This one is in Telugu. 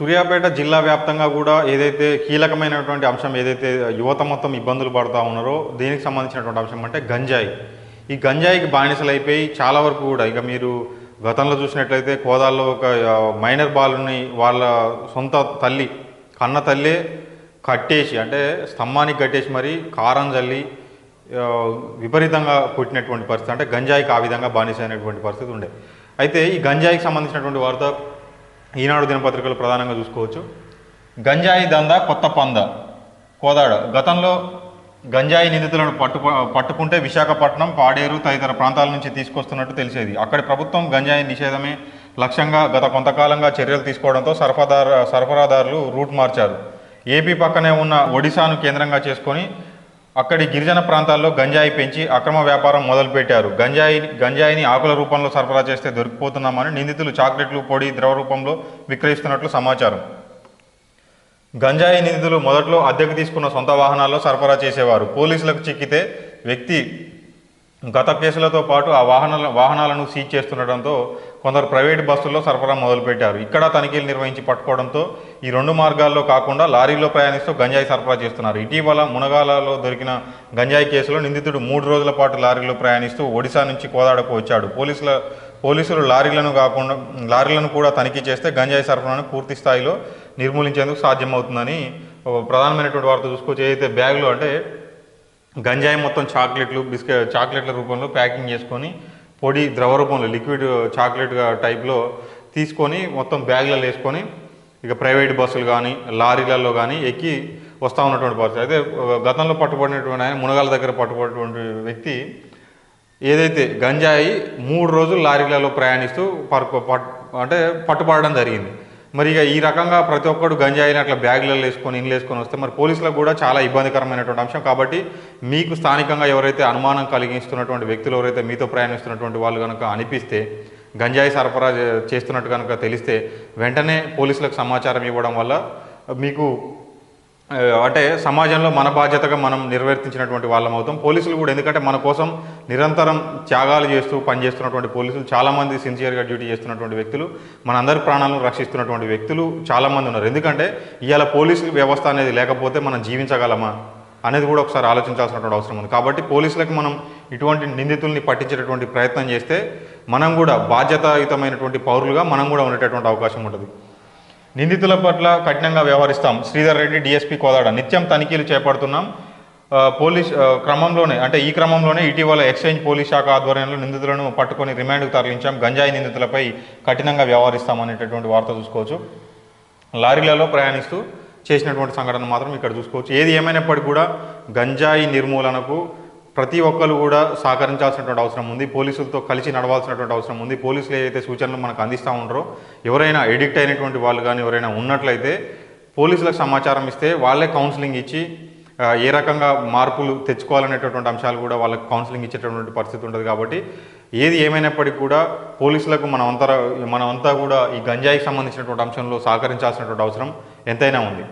సూర్యాపేట జిల్లా వ్యాప్తంగా కూడా ఏదైతే కీలకమైనటువంటి అంశం ఏదైతే యువత మొత్తం ఇబ్బందులు పడుతూ ఉన్నారో దీనికి సంబంధించినటువంటి అంశం అంటే గంజాయి. ఈ గంజాయికి బానిసలైపోయి చాలా వరకు కూడా ఇక మీరు గతంలో చూసినట్లయితే కోదాల్లో ఒక మైనర్ బాలుని వాళ్ళ సొంత తల్లి కన్న తల్లే కట్టేసి అంటే స్తంభానికి కట్టేసి మరి కారం జల్లి విపరీతంగా కొట్టినటువంటి పరిస్థితి అంటే గంజాయికి ఆ విధంగా బానిస అయినటువంటి పరిస్థితి ఉండే. అయితే ఈ గంజాయికి సంబంధించినటువంటి వార్త ఈనాడు దినపత్రికలు ప్రధానంగా చూసుకోవచ్చు. గంజాయి దందా కొత్త పంద. కోదాడ గతంలో గంజాయి నిందితులను పట్టు పట్టుకుంటే విశాఖపట్నం పాడేరు తదితర ప్రాంతాల నుంచి తీసుకొస్తున్నట్టు తెలిసేది. అక్కడి ప్రభుత్వం గంజాయి నిషేధమే లక్ష్యంగా గత కొంతకాలంగా చర్యలు తీసుకోవడంతో సరఫరాదారు సరఫరాదారులు రూట్ మార్చారు. ఏపీ పక్కనే ఉన్న ఒడిశాను కేంద్రంగా చేసుకొని అక్కడి గిరిజన ప్రాంతాల్లో గంజాయి పెంచి అక్రమ వ్యాపారం మొదలుపెట్టారు. గంజాయి గంజాయిని ఆకుల రూపంలో సరఫరా చేస్తే దొరికిపోతున్నామని నిందితులు చాక్లెట్లు పొడి ద్రవ రూపంలో విక్రయిస్తున్నట్లు సమాచారం. గంజాయి నిందితులు మొదట్లో అద్దెకు తీసుకున్న సొంత వాహనాల్లో సరఫరా చేసేవారు. పోలీసులకు చిక్కితే వ్యక్తి గత కేసులతో పాటు ఆ వాహనాల వాహనాలను సీజ్ చేస్తుండటంతో కొందరు ప్రైవేట్ బస్సుల్లో సరఫరా మొదలుపెట్టారు. ఇక్కడ తనిఖీలు నిర్వహించి పట్టుకోవడంతో ఈ రెండు మార్గాల్లో కాకుండా లారీలో ప్రయాణిస్తూ గంజాయి సరఫరా చేస్తున్నారు. ఇటీవల మునగాలలో దొరికిన గంజాయి కేసులో నిందితుడు మూడు రోజుల పాటు లారీలో ప్రయాణిస్తూ ఒడిశా నుంచి కోదాడకు వచ్చాడు. పోలీసుల పోలీసులు లారీలను కాకుండా లారీలను కూడా తనిఖీ చేస్తే గంజాయి సరఫరాను పూర్తి స్థాయిలో నిర్మూలించేందుకు సాధ్యమవుతుందని ప్రధానమైనటువంటి వార్త చూసుకోవచ్చు. ఏదైతే బ్యాగులు అంటే గంజాయి మొత్తం చాక్లెట్లు బిస్కెట్ చాక్లెట్ల రూపంలో ప్యాకింగ్ చేసుకొని పొడి ద్రవ రూపంలో లిక్విడ్ చాక్లెట్ టైప్లో తీసుకొని మొత్తం బ్యాగ్లలో వేసుకొని ఇక ప్రైవేట్ బస్సులు కానీ లారీలలో కానీ ఎక్కి వస్తూ ఉన్నటువంటి పరిస్థితి. అయితే గతంలో పట్టుబడినటువంటి ఆయన మునగాల దగ్గర పట్టుబడినటువంటి వ్యక్తి ఏదైతే గంజాయి మూడు రోజులు లారీలలో ప్రయాణిస్తూ పరుకు అంటే పట్టుబడడం జరిగింది. మరి ఇక ఈ రకంగా ప్రతి ఒక్కడు గంజాయిని అట్లా బ్యాగ్లలో వేసుకొని ఇండ్లు వేసుకొని వస్తే మరి పోలీసులకు కూడా చాలా ఇబ్బందికరమైనటువంటి అంశం. కాబట్టి మీకు స్థానికంగా ఎవరైతే అనుమానం కలిగిస్తున్నటువంటి వ్యక్తులు ఎవరైతే మీతో ప్రయాణిస్తున్నటువంటి వాళ్ళు కనుక అనిపిస్తే గంజాయి సరఫరా చేస్తున్నట్టు కనుక తెలిస్తే వెంటనే పోలీసులకు సమాచారం ఇవ్వడం వల్ల మీకు అంటే సమాజంలో మన బాధ్యతగా మనం నిర్వర్తించినటువంటి వాళ్ళం అవుతాం. పోలీసులు కూడా ఎందుకంటే మన కోసం నిరంతరం త్యాగాలు చేస్తూ పనిచేస్తున్నటువంటి పోలీసులు చాలామంది సిన్సియర్గా డ్యూటీ చేస్తున్నటువంటి వ్యక్తులు మనందరి ప్రాణాలను రక్షిస్తున్నటువంటి వ్యక్తులు చాలామంది ఉన్నారు. ఎందుకంటే ఇవాళ పోలీసుల వ్యవస్థ అనేది లేకపోతే మనం జీవించగలమా అనేది కూడా ఒకసారి ఆలోచించాల్సినటువంటి అవసరం ఉంది. కాబట్టి పోలీసులకు మనం ఇటువంటి నిందితుల్ని పట్టించేటటువంటి ప్రయత్నం చేస్తే మనం కూడా బాధ్యతాయుతమైనటువంటి పౌరులుగా మనం కూడా ఉండేటటువంటి అవకాశం ఉంటుంది. నిందితుల పట్ల కఠినంగా వ్యవహరిస్తాం. శ్రీధర్ రెడ్డి డిఎస్పీ కోదాడ. నిత్యం తనిఖీలు చేపడుతున్నాం. పోలీస్ క్రమంలోనే అంటే ఈ క్రమంలోనే ఇటీవల ఎక్స్చేంజ్ పోలీస్ శాఖ ఆధ్వర్యంలో నిందితులను పట్టుకొని రిమాండ్కు తరలించాం. గంజాయి నిందితులపై కఠినంగా వ్యవహరిస్తాం అనేటటువంటి వార్త చూసుకోవచ్చు. లారీలలో ప్రయాణిస్తూ చేసినటువంటి సంఘటన మాత్రం ఇక్కడ చూసుకోవచ్చు. ఏది ఏమైనప్పటికీ కూడా గంజాయి నిర్మూలనకు ప్రతి ఒక్కరు కూడా సహకరించాల్సినటువంటి అవసరం ఉంది. పోలీసులతో కలిసి నడవాల్సినటువంటి అవసరం ఉంది. పోలీసులు ఏదైతే సూచనలు మనకు అందిస్తూ ఉంటారో ఎవరైనా ఎడిక్ట్ అయినటువంటి వాళ్ళు కానీ ఎవరైనా ఉన్నట్లయితే పోలీసులకు సమాచారం ఇస్తే వాళ్ళే కౌన్సిలింగ్ ఇచ్చి ఏ రకంగా మార్పులు తెచ్చుకోవాలనేటటువంటి అంశాలు కూడా వాళ్ళకి కౌన్సిలింగ్ ఇచ్చేటటువంటి పరిస్థితి ఉంటుంది కాబట్టి ఏది ఏమైనప్పటికీ కూడా పోలీసులకు మన అంతా మనమంతా కూడా ఈ గంజాయికి సంబంధించినటువంటి అంశంలో సహకరించాల్సినటువంటి అవసరం ఎంతైనా ఉంది.